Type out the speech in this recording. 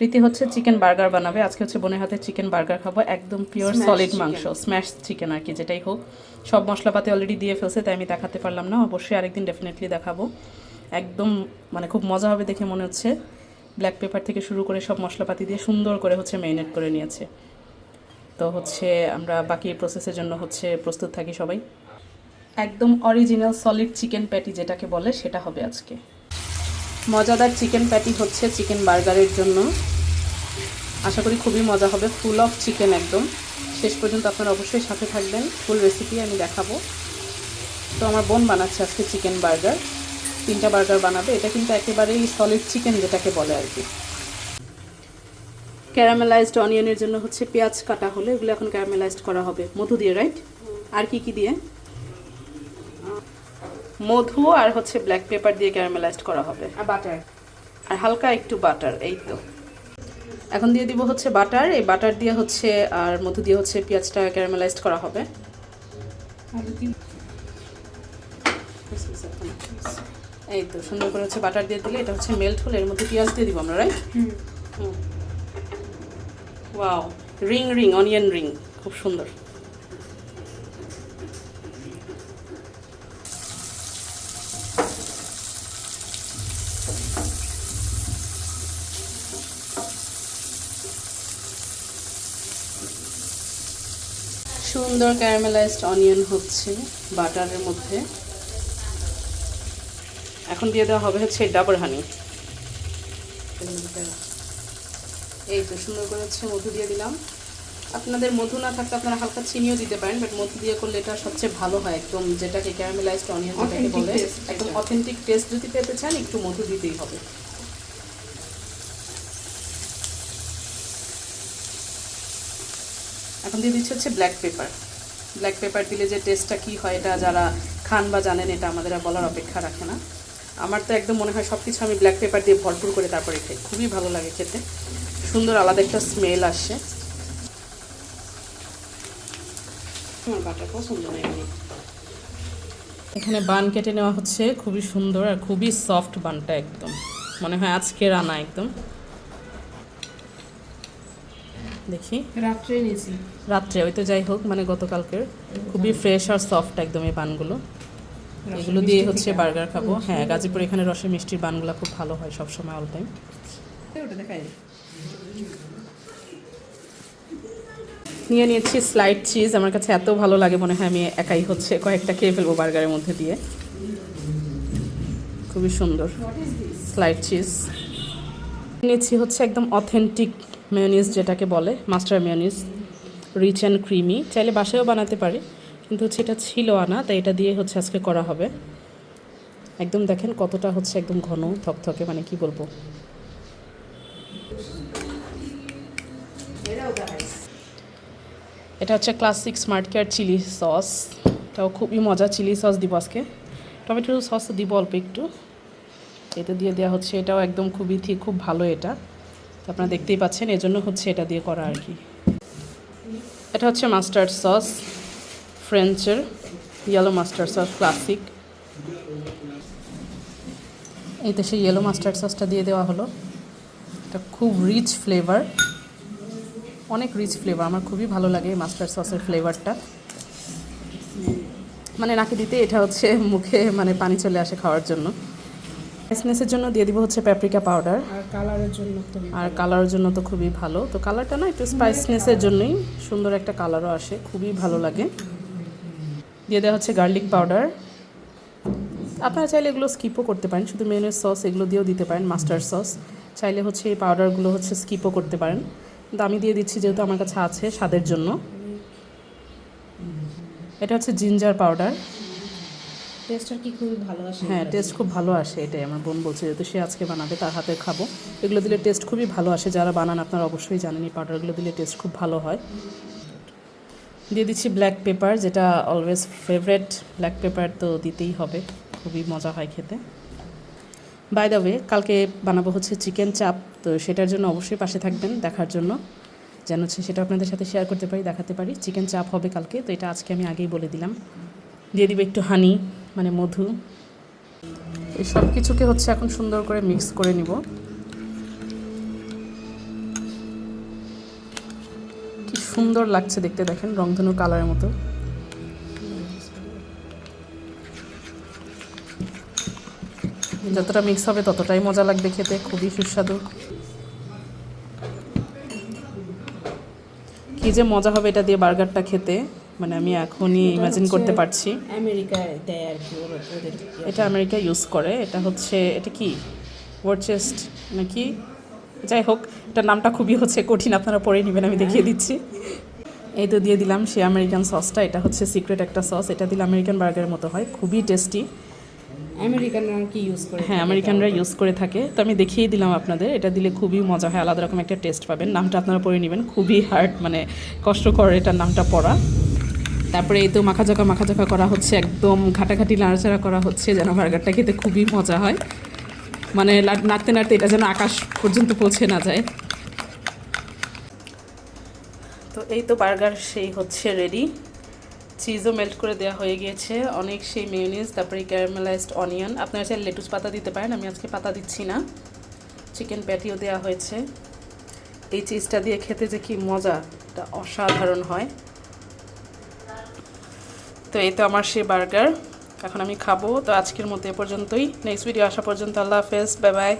প্রীতি হচ্ছে chicken burger বানাবে। আজকে হচ্ছে বোনের হাতে চিকেন বার্গার খাব। একদম পিওর সলিড মাংস স্ম্যাশ চিকেন আর কি যেটাই হোক। সব মশলাপাতি অলরেডি দিয়ে ফেলছে তাই আমি দেখাতে পারলাম না। অবশ্যই আরেকদিন ডেফিনেটলি দেখাবো। একদম মানে খুব মজা হবে দেখে মনে হচ্ছে। ব্ল্যাক পেপার থেকে শুরু করে সব মশলাপাতি দিয়ে সুন্দর করে হচ্ছে ম্যারিনেট করে নিয়েছে। তো হচ্ছে আমরা বাকি প্রসেসের জন্য হচ্ছে প্রস্তুত থাকি সবাই। একদম অরিজিনাল সলিড চিকেন প্যাটি যেটাকে বলে সেটা হবে আজকে। মজাদার চিকেন প্যাটি হচ্ছে চিকেন বার্গারের জন্য। আশা করি খুবই মজা হবে ফুল অফ চিকেন একদম। শেষ পর্যন্ত আপনারা অবশ্যই সাথে থাকবেন ফুল রেসিপি আমি দেখাবো। তো আমার বোন বানাচ্ছে আজকে চিকেন বার্গার তিনটা বার্গার বানাবে, এটা কিন্তু একেবারেই সলিড চিকেন যেটাকে বলে আর কি। ক্যারামেলাইজড অনিয়নের জন্য হচ্ছে পেঁয়াজ কাটা হলো, এগুলো এখন ক্যারামেলাইজড করা হবে। মধু দিয়ে রাইট আর কি কি দিয়ে? মধু আর হচ্ছে ব্ল্যাক পেপার দিয়ে ক্যারামেলাইজড করা হবে। আর বাটার আর হালকা একটু বাটার এই তো। এখন দিয়ে দিব হচ্ছে বাটার এই বাটার দিয়ে হচ্ছে আর মধু দিয়ে হচ্ছে পেঁয়াজটা ক্যারামেলাইজড করা হবে। এই তো সুন্দর করে হচ্ছে বাটার দিয়ে দিলে এটা হচ্ছে মেল্ট হলে এর মধ্যে পেঁয়াজ দিয়ে দিব আমরা right wow ring ring onion ring খুব সুন্দর। সুন্দর ক্যারামেলাইজড অনিয়ন হচ্ছে বাটারের মধ্যে। এখন দিয়ে দেওয়া হবে হচ্ছে ডাবর হানি এই তো সুন্দর করে হচ্ছে মধু দিয়ে দিলাম। আপনাদের মধু না থাকলে আপনারা হালকা চিনিও দিতে পারেন বাট মধু দিয়ে করলে এটা সবচেয়ে ভালো হয় একদম যেটাকে ক্যারামেলাইজড অনিয়ন বলে। একদম অথেন্টিক টেস্ট যদি পেতে চান একটু মধু দিতেই হবে। এখন দিয়ে দিচ্ছি হচ্ছে ব্ল্যাক পেপার ব্ল্যাক পেপার দিলে যে টেস্টটা কী হয়, এটা যারা খান বা জানেন, এটা আমাদের বলার অপেক্ষা রাখে না। আমার তো একদম মনে হয় সব কিছু আমি ব্ল্যাক পেপার দিয়ে ভরপুর করে তারপরে খাই। খুবই ভালো লাগে খেতে। সুন্দর আলাদা একটা স্মেল আসে। এখানে বান কেটে নেওয়া হচ্ছে। খুবই সুন্দর আর খুবই সফট বানটা একদম। মনে হয় আজকে রানা একদম। দেখি। রাত্রে নিয়েছি। রাত্রে ওই তো যাই হোক মানে গতকালকের। খুবই ফ্রেশ আর সফট একদম এই বানগুলো এগুলো দিয়ে হচ্ছে বার্গার খাব। হ্যাঁ গাজীপুর এখানে রসে মিষ্টির বানগুলো খুব ভালো হয় সবসময় অল টাইম নিয়ে নিয়েছি স্লাইড চিজ আমার কাছে এত ভালো লাগে মনে হয় আমি একাই হচ্ছে কয়েকটা খেয়ে ফেলব বার্গারের মধ্যে দিয়ে। খুবই সুন্দর। স্লাইড চিজ নিয়েছি হচ্ছে একদম অথেন্টিক মেয়নিজ যেটাকে বলে master mayonnaise rich and creamy চাইলে বাসায়ও বানাতে পারি, কিন্তু হচ্ছে এটা ছিল আনা, তাই এটা দিয়ে হচ্ছে আজকে করা হবে। একদম দেখেন কতটা হচ্ছে একদম ঘন, থকথকে মানে কি বলব। এটা হচ্ছে classic smart care chilli sauce এটাও খুবই মজা চিলি সস দিব আজকে। টমেটো সস দিব অল্প একটু। এটা দিয়ে দেওয়া হচ্ছে, এটাও একদম খুবই ঠিক খুব ভালো এটা। আপনারা দেখতেই পাচ্ছেন এজন্য হচ্ছে এটা দিয়ে করা আর কি। এটা হচ্ছে মাস্টার্ড সস ফ্রেঞ্চের ইয়েলো মাস্টার্ড সস ক্লাসিক এই তো সেই ইয়েলো মাস্টার্ড সসটা দিয়ে দেওয়া হলো। এটা খুব রিচ ফ্লেভার অনেক রিচ ফ্লেভার আমার খুবই ভালো লাগে এই মাস্টার্ড সসের ফ্লেভারটা মানে নাকি দিতে এটা হচ্ছে মুখে মানে পানি চলে আসে খাওয়ার জন্য। স্পাইসনেসের জন্য দিয়ে দিব হচ্ছে প্যাপ্রিকা পাউডার আর কালারের জন্য তো আর কালারের জন্য তো খুবই ভালো। তো কালারটা না একটু স্পাইসনেসের জন্যই সুন্দর একটা কালারও আসে খুবই ভালো লাগে। দিয়ে দেওয়া হচ্ছে গার্লিক পাউডার আপনারা চাইলে এগুলো স্কিপও করতে পারেন শুধু মেনের সস এগুলো দিয়েও দিতে পারেন মাস্টার্ড সস চাইলে হচ্ছে এই পাউডারগুলো হচ্ছে স্কিপও করতে পারেন। কিন্তু আমি দিয়ে দিচ্ছি যেহেতু আমার কাছে আছে স্বাদের জন্য। এটা হচ্ছে জিঞ্জার পাউডার টেস্টটা কি খুবই ভালো আসে হ্যাঁ টেস্ট খুব ভালো আসে এটাই আমার বোন বলছে। যেহেতু সে আজকে বানাবে তার হাতে খাব। এগুলো দিলে টেস্ট খুবই ভালো আসে যারা বানান আপনারা অবশ্যই জানেন এই পাউডারগুলো দিলে টেস্ট খুব ভালো হয়। দিয়ে দিচ্ছি ব্ল্যাক পেপার যেটা অলওয়েজ ফেভারেট ব্ল্যাক পেপার তো দিতেই হবে খুবই মজা হয় খেতে। বাই দ্য ওয়ে কালকে বানাবো হচ্ছে চিকেন চাপ তো সেটার জন্য অবশ্যই পাশে থাকবেন দেখার জন্য। যেন হচ্ছে সেটা আপনাদের সাথে শেয়ার করতে পারি দেখাতে পারি। চিকেন চাপ হবে কালকে তো এটা আজকে আমি আগেই বলে দিলাম। দিয়ে দিব একটু হানি মানে মধু। এই সব কিছুকে হচ্ছে এখন সুন্দর করে মিক্স করে নিব। কি সুন্দর লাগছে দেখতে, দেখেন রংধনু কালারের মতো। যতটা মিক্স হবে ততটাই মজা লাগবে খেতে, খুবই সুস্বাদু। কী যে মজা হবে এটা দিয়ে বার্গারটা খেতে। মানে আমি এখনই ইমাজিন করতে পারছি। আমেরিকায় দেয় আর কি ওদের এটা আমেরিকা ইউজ করে এটা হচ্ছে এটা কি? ওয়ারচেস্ট নাকি? যাই হোক এটার নামটা খুবই হচ্ছে কঠিন আপনারা পরে নেবেন আমি দেখিয়ে দিচ্ছি। এই তো দিয়ে দিলাম সে আমেরিকান সসটা এটা হচ্ছে সিক্রেট একটা সস এটা দিলে আমেরিকান বার্গারের মতো হয় খুবই টেস্টি আমেরিকানরা কি ইউজ করে হ্যাঁ আমেরিকানরা ইউজ করে থাকে তো আমি দেখিয়ে দিলাম আপনাদের এটা দিলে খুবই মজা হয় আলাদা রকম একটা টেস্ট পাবেন। নামটা আপনারা পড়ে নেবেন খুবই হার্ড মানে কষ্টকর এটার নামটা পড়া। তারপরে এই তো মাখাজাকা মাখাজাকা করা হচ্ছে, একদম ঘাটাঘাটি নাড়াচাড়া করা হচ্ছে, যেন বার্গারটা খেতে খুবই মজা হয়। মানে নাড়তে নাড়তে এটা যেন আকাশ পর্যন্ত পৌঁছে না যায়। তো এই তো বার্গার সেই হচ্ছে রেডি চিজও মেল্ট করে দেওয়া হয়ে গিয়েছে, অনেক সেই মেয়োনিজ তারপরে ক্যারামেলাইজড অনিয়ন আপনারা চাইলে লেটুস পাতা দিতে পারেন, আমি আজকে পাতা দিচ্ছি না। চিকেন প্যাটিও দেওয়া হয়েছে। এই চিজটা দিয়ে খেতে যে কি মজা, এটা অসাধারণ হয়। তো এই তো আমার সে বার্গার। এখন আমি খাব। তো আজকের মতো এ পর্যন্তই। নেক্সট ভিডিও আসা পর্যন্ত আল্লাহ হাফেজ। Bye bye